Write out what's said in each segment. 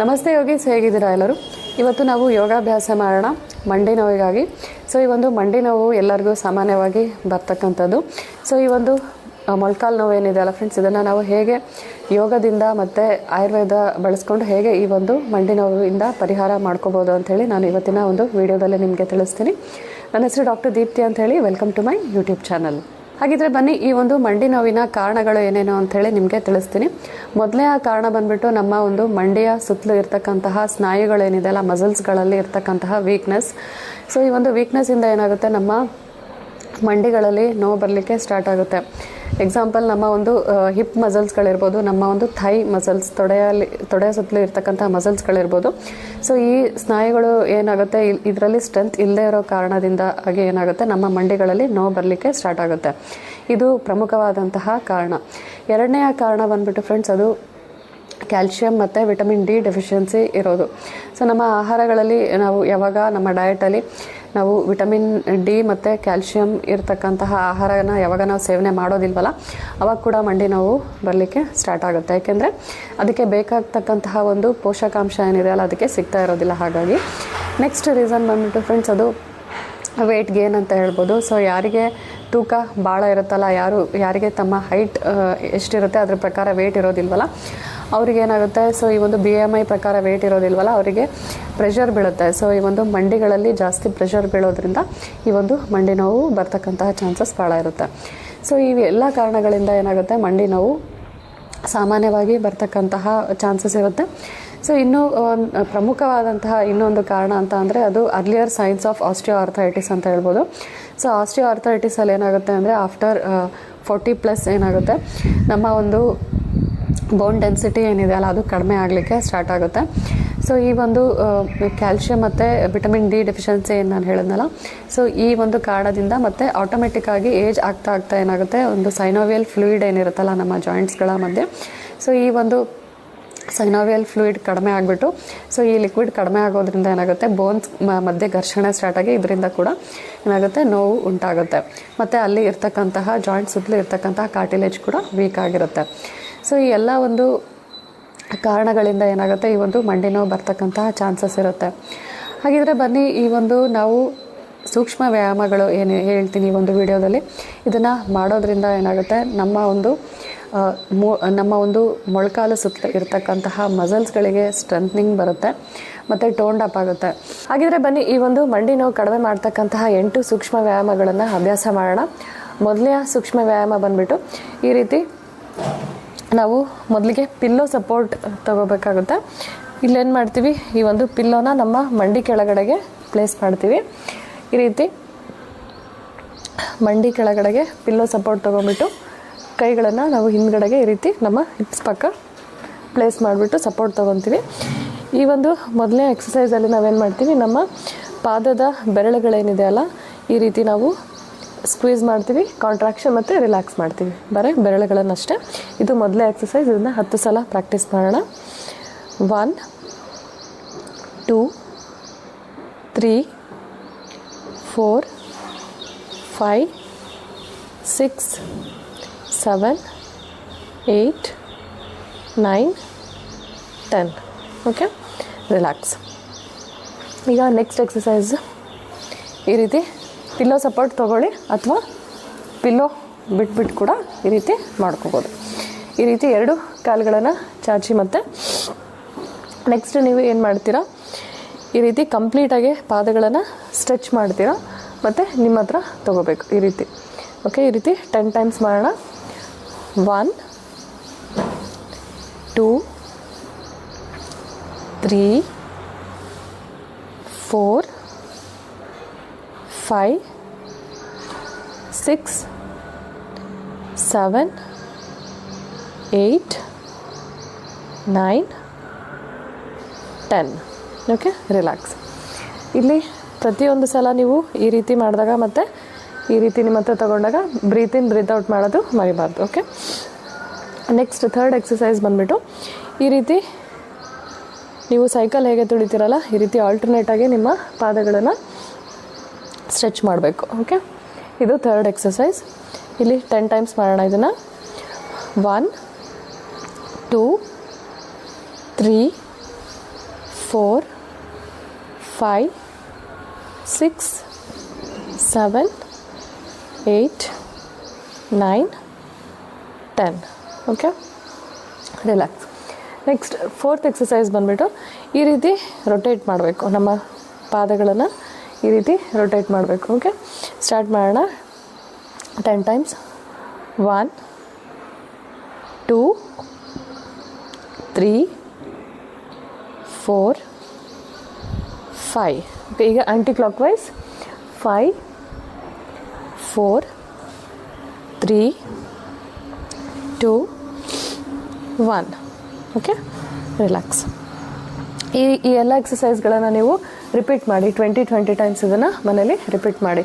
ನಮಸ್ತೆ ಯೋಗೀಸ್, ಹೇಗಿದ್ದೀರಾ ಎಲ್ಲರೂ? ಇವತ್ತು ನಾವು ಯೋಗಾಭ್ಯಾಸ ಮಾಡೋಣ, ಮಂಡಿ ನೋವಿಗಾಗಿ. ಸೊ ಈ ಒಂದು ಮಂಡಿ ನೋವು ಎಲ್ಲರಿಗೂ ಸಾಮಾನ್ಯವಾಗಿ ಬರ್ತಕ್ಕಂಥದ್ದು. ಸೊ ಈ ಒಂದು ಮೊಳ್ಕಾಲು ನೋವು ಏನಿದೆ ಅಲ್ಲ ಫ್ರೆಂಡ್ಸ್ ಇದನ್ನು ನಾವು ಹೇಗೆ ಯೋಗದಿಂದ ಮತ್ತು ಆಯುರ್ವೇದ ಬಳಸ್ಕೊಂಡು ಹೇಗೆ ಈ ಒಂದು ಮಂಡಿ ನೋವಿಂದ ಪರಿಹಾರ ಮಾಡ್ಕೋಬೋದು ಅಂಥೇಳಿ ನಾನು ಇವತ್ತಿನ ಒಂದು ವಿಡಿಯೋದಲ್ಲಿ ನಿಮಗೆ ತಿಳಿಸ್ತೀನಿ. ನನ್ನ ಹೆಸರು ಡಾಕ್ಟರ್ ದೀಪ್ತಿ ಅಂಥೇಳಿ welcome to my YouTube channel ಹಾಗಿದ್ರೆ ಬನ್ನಿ, ಈ ಒಂದು ಮಂಡಿ ನೋವಿನ ಕಾರಣಗಳು ಏನೇನು ಹೇಳಿ ನಿಮಗೆ ತಿಳಿಸ್ತೀನಿ. ಮೊದಲೇ ಆ ಕಾರಣ ಬಂದ್ಬಿಟ್ಟು ನಮ್ಮ ಒಂದು ಮಂಡಿಯ ಸುತ್ತಲೂ ಇರ್ತಕ್ಕಂತಹ ಸ್ನಾಯುಗಳೇನಿದೆ ಅಲ್ಲ, ಮಸಲ್ಸ್ಗಳಲ್ಲಿ ಇರ್ತಕ್ಕಂತಹ ವೀಕ್ನೆಸ್ ಸೊ ಈ ಒಂದು ವೀಕ್ನೆಸ್ಸಿಂದ ಏನಾಗುತ್ತೆ? ನಮ್ಮ ಮಂಡಿಗಳಲ್ಲಿ ನೋವು ಬರಲಿಕ್ಕೆ ಸ್ಟಾರ್ಟ್ ಆಗುತ್ತೆ. ಎಕ್ಸಾಂಪಲ್ ನಮ್ಮ ಒಂದು ಹಿಪ್ ಮಸಲ್ಸ್ಗಳಿರ್ಬೋದು ನಮ್ಮ ಒಂದು ಥೈ ಮಸಲ್ಸ್ ತೊಡೆಯಲ್ಲಿ ತೊಡೆಯ ಸುತ್ತಲೂ ಇರ್ತಕ್ಕಂಥ ಮಸಲ್ಸ್ಗಳಿರ್ಬೋದು ಸೊ ಈ ಸ್ನಾಯುಗಳು ಏನಾಗುತ್ತೆ? ಇದರಲ್ಲಿ ಸ್ಟ್ರೆಂತ್ ಇಲ್ಲದೇ ಇರೋ ಕಾರಣದಿಂದ ಹಾಗೆ ಏನಾಗುತ್ತೆ? ನಮ್ಮ ಮಂಡಿಗಳಲ್ಲಿ ನೋವು ಬರಲಿಕ್ಕೆ ಸ್ಟಾರ್ಟ್ ಆಗುತ್ತೆ. ಇದು ಪ್ರಮುಖವಾದಂತಹ ಕಾರಣ. ಎರಡನೆಯ ಕಾರಣ ಬಂದ್ಬಿಟ್ಟು ಫ್ರೆಂಡ್ಸ್ ಅದು ಕ್ಯಾಲ್ಶಿಯಂ ಮತ್ತು ವಿಟಮಿನ್ ಡಿ ಡೆಫಿಷಿಯನ್ಸಿ ಇರೋದು. ಸೊ ನಮ್ಮ ಆಹಾರಗಳಲ್ಲಿ ನಾವು ಯಾವಾಗ, ನಮ್ಮ ಡಯಟಲ್ಲಿ ನಾವು ವಿಟಮಿನ್ ಡಿ ಮತ್ತು ಕ್ಯಾಲ್ಶಿಯಂ ಇರತಕ್ಕಂತಹ ಆಹಾರನ ಯಾವಾಗ ನಾವು ಸೇವನೆ ಮಾಡೋದಿಲ್ವಲ್ಲ, ಅವಾಗ ಕೂಡ ಮಂಡಿ ನೋವು ಬರಲಿಕ್ಕೆ ಸ್ಟಾರ್ಟ್ ಆಗುತ್ತೆ. ಯಾಕೆಂದರೆ ಅದಕ್ಕೆ ಬೇಕಾಗ್ತಕ್ಕಂತಹ ಒಂದು ಪೋಷಕಾಂಶ ಏನಿದೆ ಅಲ್ಲ, ಅದಕ್ಕೆ ಸಿಗ್ತಾ ಇರೋದಿಲ್ಲ. ಹಾಗಾಗಿ ನೆಕ್ಸ್ಟ್ ರೀಸನ್ ಬಂದುಬಿಟ್ಟು ಫ್ರೆಂಡ್ಸ್ ಅದು ವೆಯ್ಟ್ ಗೇನ್ ಅಂತ ಹೇಳ್ಬೋದು. ಸೊ ಯಾರಿಗೆ ತೂಕ ಭಾಳ ಇರುತ್ತಲ್ಲ, ಯಾರು, ಯಾರಿಗೆ ತಮ್ಮ ಹೈಟ್ ಎಷ್ಟಿರುತ್ತೆ, ಅದ್ರ ಪ್ರಕಾರ ವೆಯ್ಟ್ ಇರೋದಿಲ್ವಲ್ಲ ಅವ್ರಿಗೆ ಏನಾಗುತ್ತೆ ಸೊ ಈ ಒಂದು ಬಿ ಎಂ ಐ ಪ್ರಕಾರ ವೇಟ್ ಇರೋದಿಲ್ವಲ್ಲ, ಅವರಿಗೆ ಪ್ರೆಷರ್ ಬೀಳುತ್ತೆ. ಸೊ ಈ ಒಂದು ಮಂಡಿಗಳಲ್ಲಿ ಜಾಸ್ತಿ ಪ್ರೆಷರ್ ಬೀಳೋದ್ರಿಂದ ಈ ಒಂದು ಮಂಡಿ ನೋವು ಬರ್ತಕ್ಕಂತಹ ಚಾನ್ಸಸ್ ಭಾಳ ಇರುತ್ತೆ. ಸೊ ಈ ಎಲ್ಲ ಕಾರಣಗಳಿಂದ ಏನಾಗುತ್ತೆ? ಮಂಡಿ ನೋವು ಸಾಮಾನ್ಯವಾಗಿ ಬರ್ತಕ್ಕಂತಹ ಚಾನ್ಸಸ್ ಇರುತ್ತೆ. ಸೊ ಇನ್ನೂ ಪ್ರಮುಖವಾದಂತಹ ಇನ್ನೊಂದು ಕಾರಣ ಅಂತ ಅಂದರೆ ಅದು earlier signs of osteoarthritis ಅಂತ ಹೇಳ್ಬೋದು. ಸೊ ಆಸ್ಟಿಯೋ ಆರ್ಥೈಟಿಸಲ್ಲಿ ಏನಾಗುತ್ತೆ ಅಂದರೆ ಆಫ್ಟರ್ ಫೋರ್ಟಿ ಪ್ಲಸ್ ಏನಾಗುತ್ತೆ? ನಮ್ಮ ಒಂದು ಬೋನ್ ಡೆನ್ಸಿಟಿ ಏನಿದೆ ಅಲ್ಲ, ಅದು ಕಡಿಮೆ ಆಗಲಿಕ್ಕೆ ಸ್ಟಾರ್ಟ್ ಆಗುತ್ತೆ. ಸೊ ಈ ಒಂದು ಕ್ಯಾಲ್ಶಿಯಂ ಮತ್ತು ವಿಟಮಿನ್ ಡಿ ಡೆಫಿಷಿಯನ್ಸಿ ಏನು ನಾನು ಹೇಳಿದ್ನಲ್ಲ ಸೊ ಈ ಒಂದು ಕಾರಣದಿಂದ ಮತ್ತು ಆಟೋಮೆಟಿಕ್ಕಾಗಿ ಏಜ್ ಆಗ್ತಾ ಆಗ್ತಾ ಏನಾಗುತ್ತೆ, ಒಂದು ಸೈನೋವಿಯಲ್ ಫ್ಲೂಯಿಡ್ ಏನಿರುತ್ತಲ್ಲ ನಮ್ಮ ಜಾಯಿಂಟ್ಸ್ಗಳ ಮಧ್ಯೆ. ಸೊ ಈ ಒಂದು ಸೈನೋವಿಯಲ್ ಫ್ಲೂಯಿಡ್ ಕಡಿಮೆ ಆಗಿಬಿಟ್ಟು ಸೊ ಈ ಲಿಕ್ವಿಡ್ ಕಡಿಮೆ ಆಗೋದ್ರಿಂದ ಏನಾಗುತ್ತೆ ಬೋನ್ಸ್ ಮಧ್ಯೆ ಘರ್ಷಣೆ ಸ್ಟಾರ್ಟ್ ಆಗಿ ಇದರಿಂದ ಕೂಡ ಏನಾಗುತ್ತೆ, ನೋವು ಉಂಟಾಗುತ್ತೆ. ಮತ್ತು ಅಲ್ಲಿ ಇರ್ತಕ್ಕಂತಹ ಜಾಯಿಂಟ್ ಸುತ್ತಲೂ ಇರ್ತಕ್ಕಂತಹ ಕಾರ್ಟಿಲೇಜ್ ಕೂಡ ವೀಕ್ ಆಗಿರುತ್ತೆ. ಸೊ ಈ ಎಲ್ಲ ಒಂದು ಕಾರಣಗಳಿಂದ ಏನಾಗುತ್ತೆ, ಈ ಒಂದು ಮಂಡಿ ನೋವು ಬರ್ತಕ್ಕಂತಹ ಚಾನ್ಸಸ್ ಇರುತ್ತೆ. ಹಾಗಿದ್ರೆ ಬನ್ನಿ, ಈ ಒಂದು ನಾವು ಸೂಕ್ಷ್ಮ ವ್ಯಾಯಾಮಗಳು ಏನು ಹೇಳ್ತೀನಿ ಈ ಒಂದು ವಿಡಿಯೋದಲ್ಲಿ. ಇದನ್ನು ಮಾಡೋದ್ರಿಂದ ಏನಾಗುತ್ತೆ, ನಮ್ಮ ಒಂದು ನಮ್ಮ ಒಂದು ಮೊಳಕಾಲು ಸುತ್ತ ಇರತಕ್ಕಂತಹ ಮಸಲ್ಸ್ಗಳಿಗೆ ಸ್ಟ್ರೆಂತ್ನಿಂಗ್ ಬರುತ್ತೆ, ಮತ್ತು ಟೋನ್ಡ್ ಅಪ್ ಆಗುತ್ತೆ. ಹಾಗಿದ್ರೆ ಬನ್ನಿ, ಈ ಒಂದು ಮಂಡಿ ನೋವು ಕಡಿಮೆ ಮಾಡ್ತಕ್ಕಂತಹ ಎಂಟು ಸೂಕ್ಷ್ಮ ವ್ಯಾಯಾಮಗಳನ್ನು ಅಭ್ಯಾಸ ಮಾಡೋಣ. ಮೊದಲೇ ಸೂಕ್ಷ್ಮ ವ್ಯಾಯಾಮ ಬಂದ್ಬಿಟ್ಟು ಈ ರೀತಿ ನಾವು ಮೊದಲಿಗೆ ಪಿಲ್ಲೋ ಸಪೋರ್ಟ್ ತಗೋಬೇಕಾಗುತ್ತೆ. ಇಲ್ಲೇನು ಮಾಡ್ತೀವಿ? ಈ ಒಂದು ಪಿಲ್ಲೋನ ನಮ್ಮ ಮಂಡಿ ಕೆಳಗಡೆಗೆ ಪ್ಲೇಸ್ ಮಾಡ್ತೀವಿ. ಈ ರೀತಿ ಮಂಡಿ ಕೆಳಗಡೆಗೆ ಪಿಲ್ಲೋ ಸಪೋರ್ಟ್ ತೊಗೊಂಬಿಟ್ಟು ಕೈಗಳನ್ನು ನಾವು ಹಿಂದ್ಗಡೆಗೆ ಈ ರೀತಿ ನಮ್ಮ ಹಿಪ್ಸ್ ಪಕ್ಕ ಪ್ಲೇಸ್ ಮಾಡಿಬಿಟ್ಟು ಸಪೋರ್ಟ್ ತೊಗೊತೀವಿ. ಈ ಒಂದು ಮೊದಲನೇ ಎಕ್ಸಸೈಸಲ್ಲಿ ನಾವೇನು ಮಾಡ್ತೀವಿ? ನಮ್ಮ ಪಾದದ ಬೆರಳುಗಳೇನಿದೆ ಅಲ್ಲ, ಈ ರೀತಿ ನಾವು ಸ್ಕ್ವೀಸ್ ಮಾಡ್ತೀವಿ ಕಾಂಟ್ರಾಕ್ಷನ್ ಮತ್ತು ರಿಲ್ಯಾಕ್ಸ್ ಮಾಡ್ತೀವಿ. ಬರೀ, ಬೆರಳುಗಳನ್ನಷ್ಟೇ. ಇದು ಮೊದಲೇ ಎಕ್ಸಸೈಸ್ ಇದನ್ನು ಹತ್ತು ಸಲ ಪ್ರಾಕ್ಟೀಸ್ ಮಾಡೋಣ. One two three four five six seven eight nine ten okay relax ಈಗ ನೆಕ್ಸ್ಟ್ ಎಕ್ಸಸೈಸ್ ಈ ರೀತಿ ಪಿಲ್ಲೋ ಸಪೋರ್ಟ್ ತೊಗೊಳ್ಳಿ ಅಥವಾ ಪಿಲ್ಲೋ ಬಿಟ್ಬಿಟ್ಟು ಕೂಡ ಈ ರೀತಿ ಮಾಡ್ಕೋಬೋದು. ಈ ರೀತಿ ಎರಡು ಕಾಲುಗಳನ್ನು ಚಾಚಿ ಮತ್ತು ನೆಕ್ಸ್ಟ್ ನೀವು ಏನು ಮಾಡ್ತೀರಾ? ಈ ರೀತಿ ಕಂಪ್ಲೀಟಾಗಿ ಪಾದಗಳನ್ನು ಸ್ಟ್ರೆಚ್ ಮಾಡ್ತೀರಾ ಮತ್ತು ನಿಮ್ಮ ಹತ್ರ ತೊಗೋಬೇಕು ಈ ರೀತಿ. ಓಕೆ ಈ ರೀತಿ ಟೆನ್ ಟೈಮ್ಸ್ ಮಾಡೋಣ. One two three four five six seven eight nine ten okay relax ಇಲ್ಲಿ ಪ್ರತಿಯೊಂದು ಸಲ ನೀವು ಈ ರೀತಿ ಮಾಡಿದಾಗ ಮತ್ತು ಈ ರೀತಿ ನಿಮ್ಮ ಹತ್ರ ತೊಗೊಂಡಾಗ ಬ್ರೀತ್ ಇನ್ ಬ್ರೀತ್ ಔಟ್ ಮಾಡೋದು ಮರಿಬಾರ್ದು ಓಕೆ ನೆಕ್ಸ್ಟ್ ಥರ್ಡ್ ಎಕ್ಸಸೈಸ್ ಬಂದುಬಿಟ್ಟು ಈ ರೀತಿ ನೀವು ಸೈಕಲ್ ಹೇಗೆ ತುಳಿತೀರಲ್ಲ, ಈ ರೀತಿ ಆಲ್ಟರ್ನೇಟಾಗಿ ನಿಮ್ಮ ಪಾದಗಳನ್ನು ಸ್ಟ್ರೆಚ್ ಮಾಡಬೇಕು ಓಕೆ ಇದು ಥರ್ಡ್ ಎಕ್ಸಸೈಸ್ ಇಲ್ಲಿ ಟೆನ್ ಟೈಮ್ಸ್ ಮಾಡೋಣ ಇದನ್ನು. One two three four five six seven eight nine ten okay relax next fourth exercise ಬಂದುಬಿಟ್ಟು ಈ ರೀತಿ ರೊಟೇಟ್ ಮಾಡಬೇಕು ನಮ್ಮ ಪಾದಗಳನ್ನು. ಈ ರೀತಿ ರೊಟೇಟ್ ಮಾಡಬೇಕು ಓಕೆ ಸ್ಟಾರ್ಟ್ ಮಾಡೋಣ. Ten times one two three four five okay ಈಗ anticlockwise five four three two one okay relax ಈ ಈ ಎಲ್ಲ ಎಕ್ಸಸೈಸ್ಗಳನ್ನು ನೀವು ರಿಪೀಟ್ ಮಾಡಿ ಟ್ವೆಂಟಿ ಟ್ವೆಂಟಿ ಟೈಮ್ಸ್ ಇದನ್ನು ಮನೇಲಿ ರಿಪೀಟ್ ಮಾಡಿ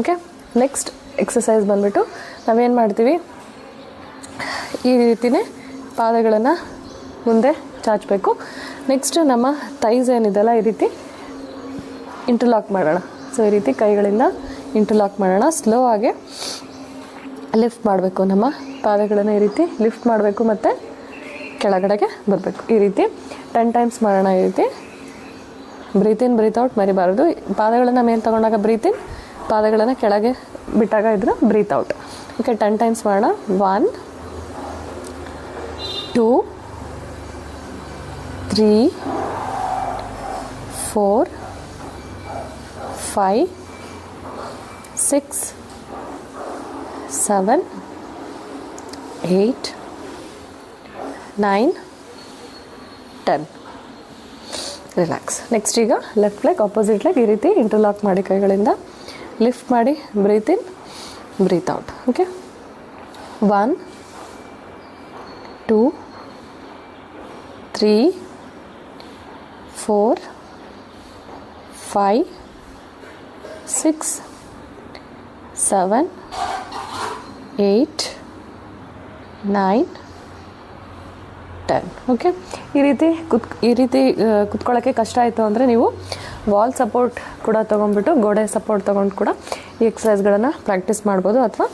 ಓಕೆ ನೆಕ್ಸ್ಟ್ ಎಕ್ಸಸೈಸ್ ಬಂದುಬಿಟ್ಟು ನಾವೇನು ಮಾಡ್ತೀವಿ? ಈ ರೀತಿಯೇ ಪಾದಗಳನ್ನು ಮುಂದೆ ಚಾಚಬೇಕು. ನೆಕ್ಸ್ಟ್ ನಮ್ಮ ಥೈಸ್ ಏನಿದೆಲ್ಲ ಈ ರೀತಿ ಇಂಟರ್ಲಾಕ್ ಮಾಡೋಣ. ಸೊ ಈ ರೀತಿ ಕೈಗಳಿಂದ ಇಂಟರ್ಲಾಕ್ ಮಾಡೋಣ. ಸ್ಲೋ ಆಗಿ ಲಿಫ್ಟ್ ಮಾಡಬೇಕು ನಮ್ಮ ಪಾದಗಳನ್ನು ಈ ರೀತಿ ಲಿಫ್ಟ್ ಮಾಡಬೇಕು ಮತ್ತು ಕೆಳಗಡೆಗೆ ಬರಬೇಕು. ಈ ರೀತಿ ಟೆನ್ ಟೈಮ್ಸ್ ಮಾಡೋಣ ಈ ರೀತಿ. ಬ್ರೀತ್ ಇನ್ ಬ್ರೀತ್ ಔಟ್ ಮರಿಬಾರ್ದು. ಪಾದಗಳನ್ನು ಮೇಲೆ ತಗೊಂಡಾಗ ಬ್ರೀತ್ ಇನ್, ಪಾದಗಳನ್ನು ಕೆಳಗೆ ಬಿಟ್ಟಾಗ ಇದ್ರೆ breathe out. Okay ten times ಮಾಡೋಣ one two three four five six seven eight nine ten relax next ಈಗ ಲೆಫ್ಟ್ ಲೆಗ್ ಆಪೋಸಿಟ್ ಲೆಗ್ ಈ ರೀತಿ ಇಂಟರ್ಲಾಕ್ ಮಾಡಿ ಕೈಗಳಿಂದ ಲಿಫ್ಟ್ ಮಾಡಿ breathe in breathe out okay one two three four five six seven eight nine ten okay ಈ ರೀತಿ ಕುತ್, ಈ ರೀತಿ ಕುತ್ಕೊಳ್ಳೋಕ್ಕೆ ಕಷ್ಟ ಆಯಿತು ಅಂದರೆ ನೀವು ವಾಲ್ ಸಪೋರ್ಟ್ ಕೂಡ ತೊಗೊಂಡ್ಬಿಟ್ಟು ಗೋಡೆ ಸಪೋರ್ಟ್ ತೊಗೊಂಡು ಕೂಡ ಈ ಎಕ್ಸಸೈಸ್ಗಳನ್ನು ಪ್ರಾಕ್ಟೀಸ್ ಮಾಡ್ಬೋದು ಅಥವಾ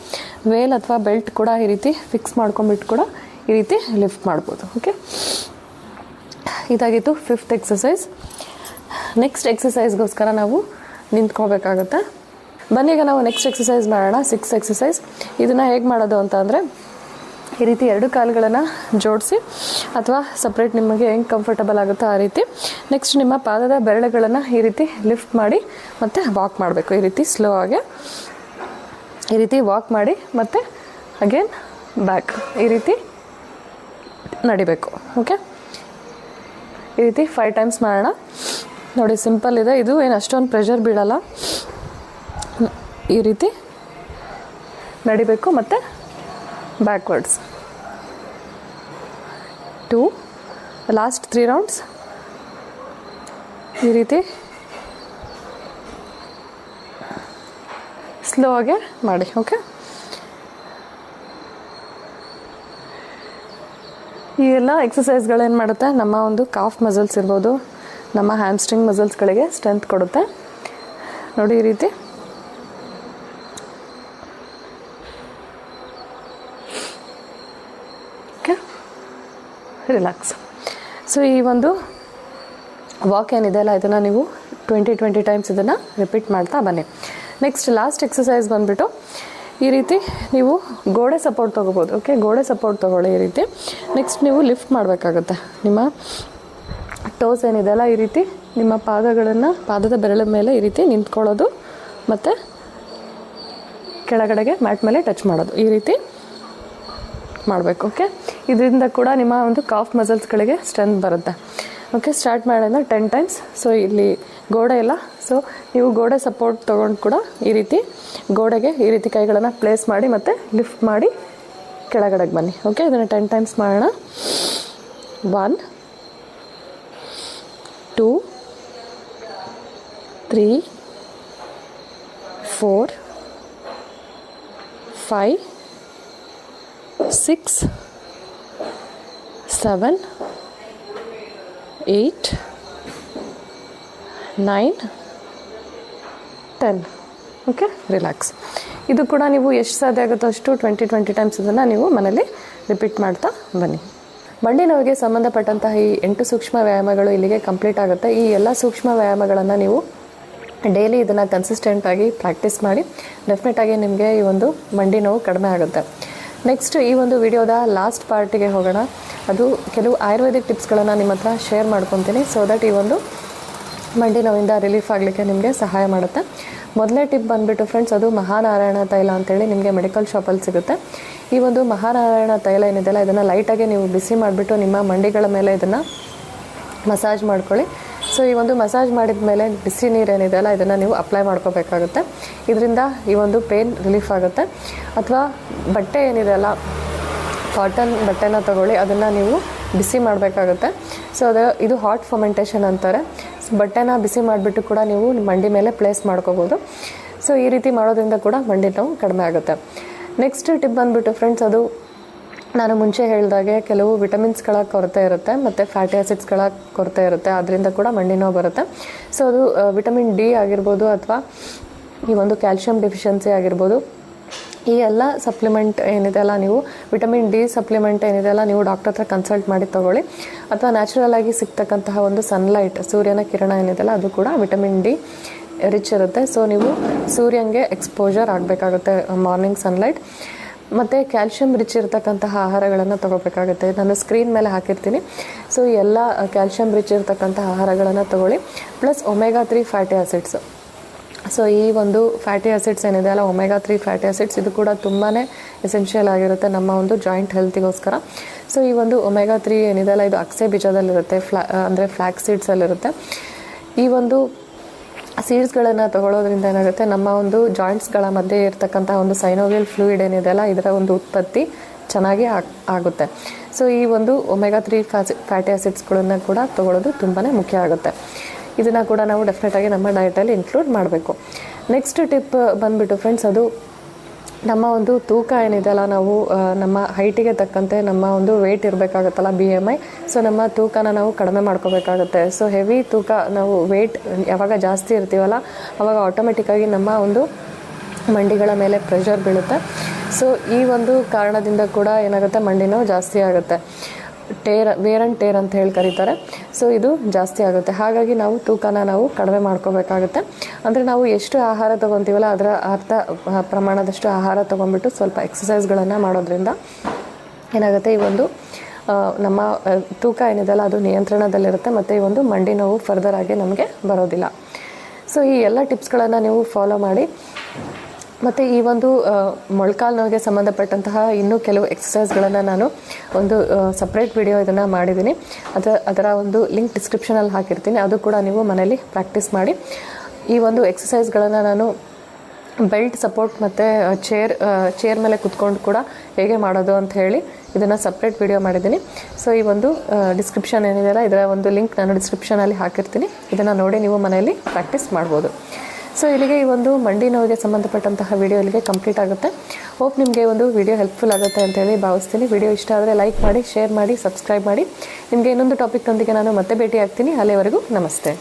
ವೇಲ್ ಅಥವಾ ಬೆಲ್ಟ್ ಕೂಡ ಈ ರೀತಿ ಫಿಕ್ಸ್ ಮಾಡ್ಕೊಂಬಿಟ್ಟು ಕೂಡ ಈ ರೀತಿ ಲಿಫ್ಟ್ ಮಾಡ್ಬೋದು ಓಕೆ ಇದಾಗಿತ್ತು ಫಿಫ್ತ್ ಎಕ್ಸಸೈಸ್ ನೆಕ್ಸ್ಟ್ ಎಕ್ಸಸೈಸ್ಗೋಸ್ಕರ ನಾವು ನಿಂತ್ಕೋಬೇಕಾಗುತ್ತೆ. ಬನ್ನಿ ಈಗ ನಾವು ನೆಕ್ಸ್ಟ್ ಎಕ್ಸಸೈಸ್ ಮಾಡೋಣ ಸಿಕ್ಸ್ ಎಕ್ಸಸೈಸ್ ಇದನ್ನು ಹೇಗೆ ಮಾಡೋದು ಅಂತ ಅಂದರೆ ಈ ರೀತಿ ಎರಡು ಕಾಲುಗಳನ್ನು ಜೋಡಿಸಿ ಅಥವಾ ಸಪ್ರೇಟ್ ನಿಮಗೆ ಹೆಂಗೆ ಕಂಫರ್ಟಬಲ್ ಆಗುತ್ತೋ ಆ ರೀತಿ. ನೆಕ್ಸ್ಟ್ ನಿಮ್ಮ ಪಾದದ ಬೆರಳುಗಳನ್ನು ಈ ರೀತಿ ಲಿಫ್ಟ್ ಮಾಡಿ ಮತ್ತು ವಾಕ್ ಮಾಡಬೇಕು. ಈ ರೀತಿ ಸ್ಲೋ ಆಗಿ. ಈ ರೀತಿ ವಾಕ್ ಮಾಡಿ ಮತ್ತು ಅಗೇನ್ ಬ್ಯಾಕ್ ಈ ರೀತಿ ನಡಿಬೇಕು. ಓಕೆ ಈ ರೀತಿ ಫೈವ್ ಟೈಮ್ಸ್ ಮಾಡೋಣ. ನೋಡಿ ಸಿಂಪಲ್ ಇದೆ. ಇದು ಏನು ಅಷ್ಟೊಂದು ಪ್ರೆಷರ್ ಬೀಳಲ್ಲ. ಈ ರೀತಿ ನಡಿಬೇಕು ಮತ್ತು backwards the last three rounds ಈ ರೀತಿ. ಸ್ಲೋ ಆಗಿ ಮಾಡಿ ಓಕೆ ಈ ಎಲ್ಲ ಎಕ್ಸಸೈಸ್ಗಳೇನು ಮಾಡುತ್ತೆ? ನಮ್ಮ ಒಂದು ಕಾಫ್ ಮಸಲ್ಸ್ ಇರ್ಬೋದು, ನಮ್ಮ ಹ್ಯಾಮ್ಸ್ಟ್ರಿಂಗ್ ಮಸಲ್ಸ್ಗಳಿಗೆ ಸ್ಟ್ರೆಂತ್ ಕೊಡುತ್ತೆ. ನೋಡಿ ಈ ರೀತಿ. ರಿಲ್ಯಾಕ್ಸ್ ಸೊ ಈ ಒಂದು ವಾಕ್ ಏನಿದೆ ಅಲ್ಲ, ಇದನ್ನು ನೀವು ಟ್ವೆಂಟಿ ಟ್ವೆಂಟಿ ಟೈಮ್ಸ್ ಇದನ್ನು ರಿಪೀಟ್ ಮಾಡ್ತಾ ಬನ್ನಿ. ನೆಕ್ಸ್ಟ್ ಲಾಸ್ಟ್ ಎಕ್ಸಸೈಸ್ ಬಂದುಬಿಟ್ಟು ಈ ರೀತಿ ನೀವು ಗೋಡೆ ಸಪೋರ್ಟ್ ತೊಗೋಬೋದು ಓಕೆ ಗೋಡೆ ಸಪೋರ್ಟ್ ತೊಗೊಳ್ಳಿ ಈ ರೀತಿ. ನೆಕ್ಸ್ಟ್ ನೀವು ಲಿಫ್ಟ್ ಮಾಡಬೇಕಾಗುತ್ತೆ. ನಿಮ್ಮ ಟೋಸ್ ಏನಿದೆ ಅಲ್ಲ, ಈ ರೀತಿ ನಿಮ್ಮ ಪಾದಗಳನ್ನು, ಪಾದದ ಬೆರಳ ಮೇಲೆ ಈ ರೀತಿ ನಿಂತ್ಕೊಳ್ಳೋದು ಮತ್ತು ಕೆಳಗಡೆಗೆ ಮ್ಯಾಟ್ ಮೇಲೆ ಟಚ್ ಮಾಡೋದು. ಈ ರೀತಿ ಮಾಡಬೇಕು ಓಕೆ ಇದರಿಂದ ಕೂಡ ನಿಮ್ಮ ಒಂದು ಕಾಫ್ ಮಸಲ್ಸ್ಗಳಿಗೆ ಸ್ಟ್ರೆಂತ್ ಬರುತ್ತೆ. ಓಕೆ ಸ್ಟಾರ್ಟ್ ಮಾಡೋಣ ಟೆನ್ ಟೈಮ್ಸ್ ಸೊ ಇಲ್ಲಿ ಗೋಡೆ ಇಲ್ಲ. ಸೊ ನೀವು ಗೋಡೆ ಸಪೋರ್ಟ್ ತೊಗೊಂಡು ಕೂಡ ಈ ರೀತಿ ಗೋಡೆಗೆ ಈ ರೀತಿ ಕೈಗಳನ್ನು ಪ್ಲೇಸ್ ಮಾಡಿ ಮತ್ತು ಲಿಫ್ಟ್ ಮಾಡಿ ಕೆಳಗಡೆಗೆ ಬನ್ನಿ. ಓಕೆ ಇದನ್ನು ಟೆನ್ ಟೈಮ್ಸ್ ಮಾಡೋಣ. One two three four five six seven eight nine ten okay relax ಇದು ಕೂಡ ನೀವು ಎಷ್ಟು ಸಾಧ್ಯ ಆಗುತ್ತೋ ಅಷ್ಟು ಟ್ವೆಂಟಿ ಟ್ವೆಂಟಿ ಟೈಮ್ಸ್ ಇದನ್ನು ನೀವು ಮನೇಲಿ ರಿಪೀಟ್ ಮಾಡ್ತಾ ಬನ್ನಿ. ಮಂಡಿ ನೋವಿಗೆ ಸಂಬಂಧಪಟ್ಟಂತಹ ಈ ಎಂಟು ಸೂಕ್ಷ್ಮ ವ್ಯಾಯಾಮಗಳು ಇಲ್ಲಿಗೆ ಕಂಪ್ಲೀಟ್ ಆಗುತ್ತೆ. ಈ ಎಲ್ಲ ಸೂಕ್ಷ್ಮ ವ್ಯಾಯಾಮಗಳನ್ನು ನೀವು ಡೈಲಿ ಇದನ್ನು ಕನ್ಸಿಸ್ಟೆಂಟಾಗಿ ಪ್ರಾಕ್ಟೀಸ್ ಮಾಡಿ ಡೆಫಿನೆಟಾಗಿ ನಿಮಗೆ ಈ ಒಂದು ಮಂಡಿ ನೋವು ಕಡಿಮೆ ಆಗುತ್ತೆ. ನೆಕ್ಸ್ಟ್ ಈ ಒಂದು ವಿಡಿಯೋದ ಲಾಸ್ಟ್ ಪಾರ್ಟಿಗೆ ಹೋಗೋಣ. ಅದು ಕೆಲವು ಆಯುರ್ವೇದಿಕ್ ಟಿಪ್ಸ್ಗಳನ್ನು ನಿಮ್ಮ ಹತ್ರ ಶೇರ್ ಮಾಡ್ಕೊತೀನಿ ಸೊ ದಟ್ ಈ ಒಂದು ಮಂಡಿ ನೋವಿಂದ ರಿಲೀಫ್ ಆಗಲಿಕ್ಕೆ ನಿಮಗೆ ಸಹಾಯ ಮಾಡುತ್ತೆ. ಮೊದಲನೇ ಟಿಪ್ ಬಂದುಬಿಟ್ಟು ಫ್ರೆಂಡ್ಸ್ ಅದು ಮಹಾನಾರಾಯಣ ತೈಲ ಅಂತೇಳಿ ನಿಮಗೆ ಮೆಡಿಕಲ್ ಶಾಪಲ್ಲಿ ಸಿಗುತ್ತೆ. ಈ ಒಂದು ಮಹಾನಾರಾಯಣ ತೈಲ ಏನಿದೆಯಲ್ಲ, ಇದನ್ನು ಲೈಟಾಗಿ ನೀವು ಬಿಸಿ ಮಾಡಿಬಿಟ್ಟು ನಿಮ್ಮ ಮಂಡಿಗಳ ಮೇಲೆ ಇದನ್ನು ಮಸಾಜ್ ಮಾಡ್ಕೊಳ್ಳಿ. ಸೊ ಈ ಒಂದು ಮಸಾಜ್ ಮಾಡಿದ ಮೇಲೆ ಬಿಸಿ ನೀರು ಏನಿದೆಯಲ್ಲ ಇದನ್ನು ನೀವು ಅಪ್ಲೈ ಮಾಡ್ಕೋಬೇಕಾಗುತ್ತೆ. ಇದರಿಂದ ಈ ಒಂದು ಪೇನ್ ರಿಲೀಫ್ ಆಗುತ್ತೆ. ಅಥವಾ ಬಟ್ಟೆ ಏನಿದೆಯಲ್ಲ ಕಾಟನ್ ಬಟ್ಟೆನ ತಗೊಳ್ಳಿ, ಅದನ್ನು ನೀವು ಬಿಸಿ ಮಾಡಬೇಕಾಗುತ್ತೆ. ಸೊ ಅದು, ಇದು ಹಾಟ್ ಫರ್ಮೆಂಟೇಷನ್ ಅಂತಾರೆ. ಸೊ ಬಟ್ಟೆನ ಬಿಸಿ ಮಾಡಿಬಿಟ್ಟು ಕೂಡ ನೀವು ಮಂಡಿ ಮೇಲೆ ಪ್ಲೇಸ್ ಮಾಡ್ಕೋಬೋದು. ಸೊ ಈ ರೀತಿ ಮಾಡೋದ್ರಿಂದ ಕೂಡ ಮಂಡಿ ನೋವು ಕಡಿಮೆ ಆಗುತ್ತೆ. ನೆಕ್ಸ್ಟ್ ಟಿಪ್ ಬಂದುಬಿಟ್ಟು ಫ್ರೆಂಡ್ಸ್ ಅದು ನಾನು ಮುಂಚೆ ಹೇಳಿದಾಗೆ ಕೆಲವು ವಿಟಮಿನ್ಸ್ಗಳ ಕೊರತೆ ಇರುತ್ತೆ, ಮತ್ತು ಫ್ಯಾಟಿ ಆಸಿಡ್ಸ್ಗಳ ಕೊರತೆ ಇರುತ್ತೆ ಅದರಿಂದ ಕೂಡ ಮಂಡಿ ನೋವು ಬರುತ್ತೆ. ಸೊ ಅದು ವಿಟಮಿನ್ ಡಿ ಆಗಿರ್ಬೋದು ಅಥವಾ ಈ ಒಂದು ಕ್ಯಾಲ್ಶಿಯಂ ಡೆಫಿಷಿಯನ್ಸಿ ಆಗಿರ್ಬೋದು. ಈ ಎಲ್ಲ ಸಪ್ಲಿಮೆಂಟ್ ಏನಿದೆ ಅಲ್ಲ, ನೀವು ವಿಟಮಿನ್ ಡಿ ಸಪ್ಲಿಮೆಂಟ್ ಏನಿದೆ ಅಲ್ಲ, ನೀವು ಡಾಕ್ಟರ್ ಹತ್ರ ಕನ್ಸಲ್ಟ್ ಮಾಡಿ ತೊಗೊಳ್ಳಿ. ಅಥವಾ ನ್ಯಾಚುರಲ್ ಆಗಿ ಸಿಗ್ತಕ್ಕಂತಹ ಒಂದು ಸನ್ಲೈಟ್ ಸೂರ್ಯನ ಕಿರಣ ಏನಿದೆ ಅಲ್ಲ, ಅದು ಕೂಡ ವಿಟಮಿನ್ ಡಿ ರಿಚ್ ಇರುತ್ತೆ. ಸೊ ನೀವು ಸೂರ್ಯನಿಗೆ ಎಕ್ಸ್ಪೋಜರ್ ಆಗಬೇಕಾಗುತ್ತೆ ಮಾರ್ನಿಂಗ್ ಸನ್ಲೈಟ್ ಮತ್ತು ಕ್ಯಾಲ್ಶಿಯಂ ರಿಚ್ ಇರತಕ್ಕಂತಹ ಆಹಾರಗಳನ್ನು ತಗೋಬೇಕಾಗುತ್ತೆ. ನಾನು ಸ್ಕ್ರೀನ್ ಮೇಲೆ ಹಾಕಿರ್ತೀನಿ. ಸೊ ಎಲ್ಲ ಕ್ಯಾಲ್ಶಿಯಂ ರಿಚ್ ಇರತಕ್ಕಂತಹ ಆಹಾರಗಳನ್ನು ತಗೊಳ್ಳಿ. Plus omega three fatty acids so ಈ ಒಂದು ಫ್ಯಾಟಿ ಆಸಿಡ್ಸ್ ಏನಿದೆ ಅಲ್ಲ ಒಮೆಗಾ ತ್ರೀ ಫ್ಯಾಟಿ ಆಸಿಡ್ಸ್ ಇದು ಕೂಡ ತುಂಬಾ ಎಸೆನ್ಷಿಯಲ್ ಆಗಿರುತ್ತೆ ನಮ್ಮ ಒಂದು ಜಾಯಿಂಟ್ ಹೆಲ್ತಿಗೋಸ್ಕರ ಸೊ ಈ ಒಂದು ಒಮೆಗಾ ತ್ರೀ ಏನಿದೆ ಅಲ್ಲ, ಇದು ಅಕ್ಸೆ ಬೀಜದಲ್ಲಿರುತ್ತೆ, ಫ್ಲಾ, ಅಂದರೆ ಫ್ಲ್ಯಾಕ್ಸೀಡ್ಸಲ್ಲಿರುತ್ತೆ ಈ ಒಂದು ಸೀಡ್ಸ್ಗಳನ್ನು ತಗೊಳ್ಳೋದ್ರಿಂದ ಏನಾಗುತ್ತೆ, ನಮ್ಮ ಒಂದು ಜಾಯಿಂಟ್ಸ್ಗಳ ಮಧ್ಯೆ ಇರತಕ್ಕಂಥ ಒಂದು ಸೈನೋವಿಯಲ್ ಫ್ಲೂಯಿಡ್ ಏನಿದೆ ಅಲ್ಲ ಇದರ ಒಂದು ಉತ್ಪತ್ತಿ ಚೆನ್ನಾಗಿ ಆಗ್, ಆಗುತ್ತೆ. ಸೊ ಈ ಒಂದು ಒಮೆಗಾ ತ್ರೀ ಫ್ಯಾಸಿ ಫ್ಯಾಟಿ ಆಸಿಡ್ಸ್ಗಳನ್ನು ಕೂಡ ತಗೊಳ್ಳೋದು ತುಂಬಾ ಮುಖ್ಯ ಆಗುತ್ತೆ. ಇದನ್ನು ಕೂಡ ನಾವು ಡೆಫಿನೆಟಾಗಿ ನಮ್ಮ ಡಯಟಲ್ಲಿ ಇನ್ಕ್ಲೂಡ್ ಮಾಡಬೇಕು. ನೆಕ್ಸ್ಟ್ ಟಿಪ್ ಬಂದುಬಿಟ್ಟು ಫ್ರೆಂಡ್ಸ್ ಅದು ನಮ್ಮ ಒಂದು ತೂಕ ಏನಿದೆ ಅಲ್ಲ ನಾವು ನಮ್ಮ ಹೈಟಿಗೆ ತಕ್ಕಂತೆ ನಮ್ಮ ಒಂದು ವೆಯ್ಟ್ ಇರಬೇಕಾಗತ್ತಲ್ಲ ಬಿ ಎಂ ಐ ಸೊ ನಮ್ಮ ತೂಕನ ನಾವು ಕಡಿಮೆ ಮಾಡ್ಕೋಬೇಕಾಗುತ್ತೆ. ಸೊ ಹೆವಿ ತೂಕ ನಾವು ವೆಯ್ಟ್ ಯಾವಾಗ ಜಾಸ್ತಿ ಇರ್ತೀವಲ್ಲ, ಅವಾಗ ಆಟೋಮೆಟಿಕ್ಕಾಗಿ ನಮ್ಮ ಒಂದು ಮಂಡಿಗಳ ಮೇಲೆ ಪ್ರೆಷರ್ ಬೀಳುತ್ತೆ. ಸೊ ಈ ಒಂದು ಕಾರಣದಿಂದ ಕೂಡ ಏನಾಗುತ್ತೆ ಮಂಡಿ ಜಾಸ್ತಿ ಆಗುತ್ತೆ. ಟೇರ್ ವೇರ್ ಆ್ಯಂಡ್ ಟೇರ್ ಅಂತ ಹೇಳಿ ಕರೀತಾರೆ. ಸೊ ಇದು ಜಾಸ್ತಿ ಆಗುತ್ತೆ. ಹಾಗಾಗಿ ನಾವು ತೂಕನ ನಾವು ಕಡಿಮೆ ಮಾಡ್ಕೋಬೇಕಾಗುತ್ತೆ. ಅಂದರೆ ನಾವು ಎಷ್ಟು ಆಹಾರ ತೊಗೊತೀವಲ್ಲ, ಅದರ ಅರ್ಧ ಪ್ರಮಾಣದಷ್ಟು ಆಹಾರ ತೊಗೊಂಡ್ಬಿಟ್ಟು ಸ್ವಲ್ಪ ಎಕ್ಸಸೈಸ್ಗಳನ್ನು ಮಾಡೋದ್ರಿಂದ ಏನಾಗುತ್ತೆ, ಈ ಒಂದು ನಮ್ಮ ತೂಕ ಏನಿದೆಯಲ್ಲ, ಅದು ನಿಯಂತ್ರಣದಲ್ಲಿರುತ್ತೆ, ಮತ್ತು ಈ ಒಂದು ಮಂಡಿ ನೋವು ಫರ್ದರ್ ಆಗಿ ನಮಗೆ ಬರೋದಿಲ್ಲ. ಸೊ ಈ ಎಲ್ಲ ಟಿಪ್ಸ್ಗಳನ್ನು ನೀವು ಫಾಲೋ ಮಾಡಿ. ಮತ್ತು ಈ ಒಂದು ಮೊಳಕಾಲು ನೋವಿಗೆ ಸಂಬಂಧಪಟ್ಟಂತಹ ಇನ್ನೂ ಕೆಲವು ಎಕ್ಸಸೈಸ್ಗಳನ್ನು ನಾನು ಒಂದು ಸಪ್ರೇಟ್ ವಿಡಿಯೋ ಇದನ್ನು ಮಾಡಿದ್ದೀನಿ. ಅದರ ಅದರ ಒಂದು ಲಿಂಕ್ ಡಿಸ್ಕ್ರಿಪ್ಷನಲ್ಲಿ ಹಾಕಿರ್ತೀನಿ. ಅದು ಕೂಡ ನೀವು ಮನೆಯಲ್ಲಿ ಪ್ರಾಕ್ಟೀಸ್ ಮಾಡಿ. ಈ ಒಂದು ಎಕ್ಸಸೈಸ್ಗಳನ್ನು ನಾನು ಬೆಲ್ಟ್ ಸಪೋರ್ಟ್ ಮತ್ತು ಚೇರ್ ಚೇರ್ ಮೇಲೆ ಕುತ್ಕೊಂಡು ಕೂಡ ಹೇಗೆ ಮಾಡೋದು ಅಂತ ಹೇಳಿ ಇದನ್ನು ಸಪ್ರೇಟ್ ವಿಡಿಯೋ ಮಾಡಿದ್ದೀನಿ. ಸೊ ಈ ಒಂದು ಡಿಸ್ಕ್ರಿಪ್ಷನ್ ಏನಿದೆಯಲ್ಲ ಇದರ ಒಂದು ಲಿಂಕ್ ನಾನು ಡಿಸ್ಕ್ರಿಪ್ಷನಲ್ಲಿ ಹಾಕಿರ್ತೀನಿ. ಇದನ್ನು ನೋಡಿ ನೀವು ಮನೆಯಲ್ಲಿ ಪ್ರಾಕ್ಟೀಸ್ ಮಾಡ್ಬೋದು. ಸೊ ಇಲ್ಲಿಗೆ ಈ ಒಂದು ಮಂಡಿ ನೋವಿಗೆ ಸಂಬಂಧಪಟ್ಟಂತಹ ವಿಡಿಯೋ ಇಲ್ಲಿಗೆ ಕಂಪ್ಲೀಟ್ ಆಗುತ್ತೆ. ಹೋಪ್ ನಿಮಗೆ ಒಂದು ವಿಡಿಯೋ ಹೆಲ್ಪ್ಫುಲ್ ಆಗುತ್ತೆ ಅಂತ ಹೇಳಿ ಭಾವಿಸ್ತೀನಿ. ವಿಡಿಯೋ ಇಷ್ಟ ಆದರೆ ಲೈಕ್ ಮಾಡಿ ಶೇರ್ ಮಾಡಿ ಸಬ್ಸ್ಕ್ರೈಬ್ ಮಾಡಿ. ನಿಮಗೆ ಇನ್ನೊಂದು ಟಾಪಿಕ್ನೊಂದಿಗೆ ನಾನು ಮತ್ತೆ ಭೇಟಿ ಆಗ್ತೀನಿ ಅಲ್ಲಿವರೆಗೂ ನಮಸ್ತೆ.